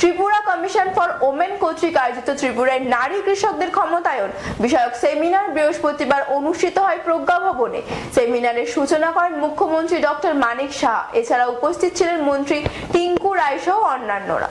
Tripura commission for women কর্তৃক আয়োজিত ত্রিপুরায় নারী কৃষকদের ক্ষমতায়ন বিষয়ক সেমিনার বৃহস্পতিবার অনুষ্ঠিত হয় প্রজ্ঞা ভবনে। সেমিনারের সূচনা করেন মুখ্যমন্ত্রী ডক্টর মানিক শাহ। এছাড়া উপস্থিত ছিলেন মন্ত্রী টিঙ্কু রায় সহ অন্যান্যরা।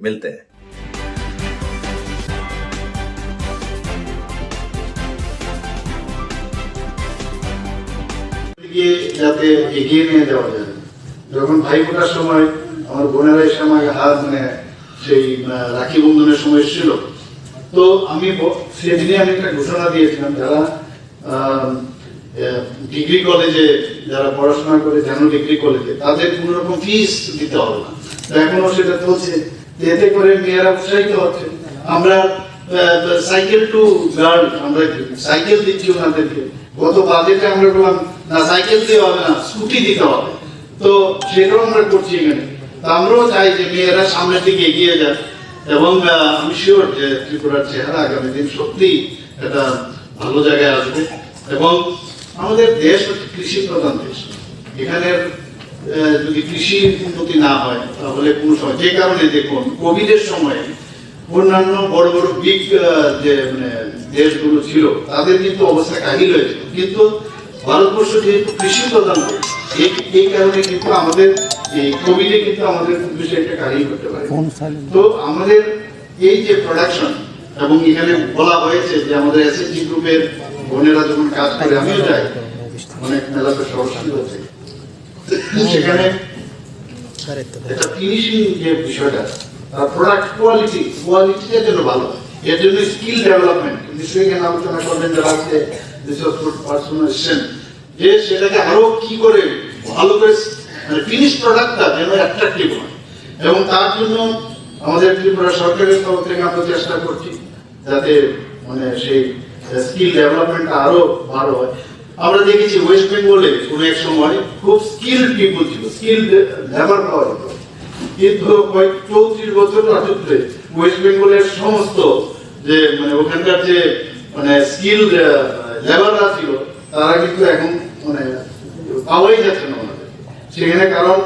मिलते हैं গিয়ে যাতে এগিয়ে নিয়ে যাওয়া যায় যখন ভাই ফোটার সময় আমার বোনেরা এসে আমাকে হাত মানে সেই আহ, রাখি বন্ধনের সময় ছিল তো আমি ব- সেদিনে আমি একটা ঘোষণা দিয়েছিলাম যারা ডিগ্রি কলেজে যারা পড়াশোনা করে যেন ডিগ্রি কলেজে তাদের কোনো রকম ফিস দিতে হবে না তো এখনো সেটা চলছে তো এতে করে মেয়েরা উৎসাহিত হচ্ছে। আমরা সাইকেল টু গার্ল আমরা সাইকেল দিচ্ছি ওনাদেরকে। গত বাজেটে আমরা বললাম, না সাইকেল দিয়ে হবে না স্কুটি দিতে হবে। তো সেটাও আমরা করছি এখানে। আমরাও চাই যে মেয়েরা সামনের দিকে এগিয়ে যাক। এবং আমি শিওর যে ত্রিপুরার চেহারা আগামী দিন সত্যি একটা ভালো জায়গায় আসবে। এবং আমাদের দেশ হচ্ছে কৃষি প্রধান দেশ। এখানের যদি কৃষি উন্নতি না হয় তাহলে কোন সময় যে কারণে দেখুন কোভিডের সময় অন্যান্য বড় বড় বিগ যে মানে দেশগুলো ছিল তাদের কিন্তু অবস্থা কাহিল হয়েছিল কিন্তু ভারতবর্ষ যেহেতু কৃষি প্রধান এই এই কারণে কিন্তু আমাদের এই কোভিডে কিন্তু আমাদের খুব বেশি একটা কাহিল করতে পারে। তো আমাদের এই যে প্রোডাকশন এবং এখানে বলা হয়েছে যে আমাদের এসএসজি গ্রুপের বোনেরা যখন কাজ করে আমিও যাই অনেক মেলাতে সরস্বতী হচ্ছে সেখানে এটা ফিনিশিং যে বিষয়টা তার প্রোডাক্ট কোয়ালিটি কোয়ালিটিটা যেন ভালো। এর জন্য স্কিল ডেভেলপমেন্ট নিশ্চয়ই এখানে আলোচনা করবেন যারা আছে পার্সোনাল যে সেটাকে আরও কি করে ভালো করে মানে ফিনিশ প্রোডাক্টটা যেন অ্যাট্রাকটিভ হয়। এবং তার জন্য আমাদের ত্রিপুরা সরকারের তরফ থেকে আমরা চেষ্টা করছি যাতে মানে সেই স্কিল ডেভেলপমেন্টটা আরও ভালো হয়। আমরা দেখেছি ওয়েস্ট বেঙ্গলে কোনো এক সময় খুব স্কিল পিপল ছিল স্কিল লেবার পাওয়া যেত। কিন্তু কয়েক চৌত্রিশ বছর রাজত্বে ওয়েস্ট বেঙ্গলের সমস্ত যে মানে ওখানকার যে মানে স্কিল লেবাররা ছিল, তারা কিন্তু এখন মানে পাওয়াই যাচ্ছে না ওনাদের। সেখানে কারণ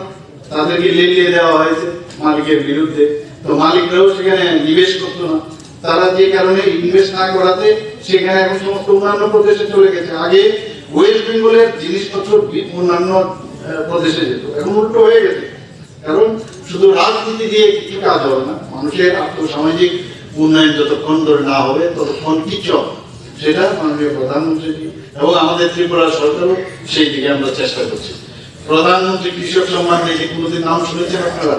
তাদেরকে লেলিয়ে দেওয়া হয়েছে মালিকের বিরুদ্ধে। তো মালিকরাও সেখানে নিবেশ করতো না। তারা যে কারণে ইনভেস্ট না করাতে সেখানে এখন সমস্ত অন্যান্য প্রদেশে চলে গেছে। আগে ওয়েস্ট বেঙ্গলের জিনিসপত্র অন্যান্য প্রদেশে যেত। এখন উল্টো হয়ে গেছে। কারণ শুধু রাজনীতি দিয়ে কিছু কাজ হবে না। মানুষের আর্থসামাজিক উন্নয়ন যতক্ষণ ধরে না হবে, ততক্ষণ কিচ্ছু হবে সেটা মাননীয় প্রধানমন্ত্রী এবং আমাদের ত্রিপুরা সরকারও সেই দিকে আমরা চেষ্টা করছি। প্রধানমন্ত্রী কৃষক সম্মান নিধি, কোনোদিন নাম শুনেছেন আপনারা?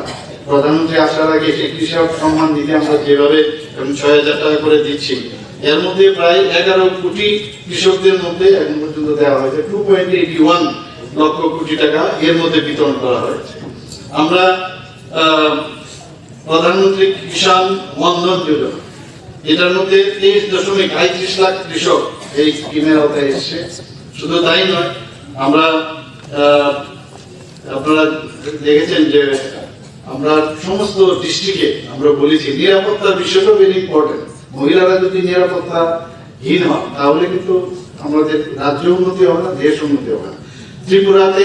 প্রধানমন্ত্রী আসার আগে সেই কৃষক সম্মান নিধি আমরা যেভাবে ছয় হাজার টাকা করে দিচ্ছি এর মধ্যে প্রায় এগারো কোটি কৃষকদের মধ্যে এখন পর্যন্ত দেওয়া হয়েছে। Two point eighty one lakh crore টাকা এর মধ্যে বিতরণ করা হয়েছে। আমরা প্রধানমন্ত্রী কিষাণ মন্ধন যোজনা, এটার মধ্যে তেইশ দশমিক আটত্রিশ লাখ কৃষক এই স্কিমের আওতায় এসছে। শুধু তাই নয়, আমরা আপনারা দেখেছেন যে আমরা সমস্ত ডিস্ট্রিক্টে আমরা বলেছি নিরাপত্তার বিষয়টা ভেরি ইম্পর্টেন্ট মহিলারা যদি নিরাপত্তাহীন হয়, তাহলে কিন্তু আমাদের রাজ্য উন্নতি হবে না, দেশ উন্নতি হবে না। ত্রিপুরাতে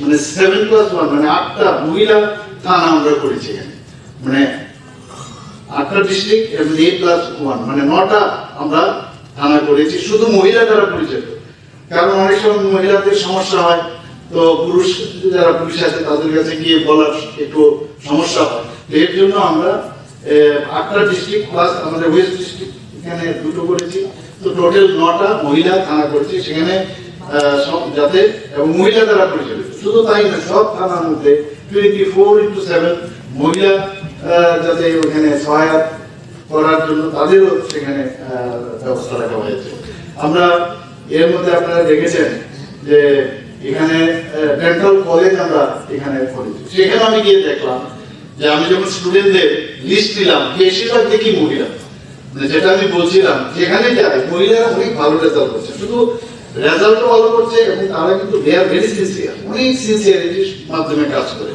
মানে সেভেন প্লাস ওয়ান মানে আটটা মহিলা থানা আমরা করেছি মানে আটটা ডিস্ট্রিক্ট এবং এইট প্লাস ওয়ান মানে নটা আমরা থানা করেছি, শুধু মহিলা দ্বারা পরিচালিত কারণ অনেক সময় মহিলাদের সমস্যা হয়, তো পুরুষ যারা পুলিশ আছে, তাদের কাছে গিয়ে বলার একটু সমস্যা হয়। এর জন্য আমরা আটটা ডিস্ট্রিক্ট প্লাস আমাদের ওয়েস্ট ডিস্ট্রিক্ট এখানে দুটো করেছি। তো টোটাল নটা মহিলা থানা করেছি। সেখানে সব- যাতে এবং মহিলা দ্বারা পরিচালিত। শুধু তাই না, সব থানার মধ্যে টোয়েন্টি ফোর ইন্টু সেভেন মহিলা যাতে ওখানে সহায়তা করার জন্য তাদেরও সেখানে ব্যবস্থা রাখা হয়েছে। আমরা এর মধ্যে আপনারা দেখেছেন যে এখানে ডেন্টাল কলেজ আমরা এখানে করেছি। সেখানে আমি গিয়ে দেখলাম যে আমি যখন স্টুডেন্টদের লিস্ট দিলাম বেশিরভাগ দেখি মহিলা? মানে যেটা আমি বলছিলাম যেখানে যায়, মহিলারা অনেক ভালো রেজাল্ট করছে। শুধু রেজাল্টও ভালো করছে এবং তারা কিন্তু দে আর ভেরি সিনসিয়ার অনেক সিনসিয়ারিটির মাধ্যমে কাজ করে।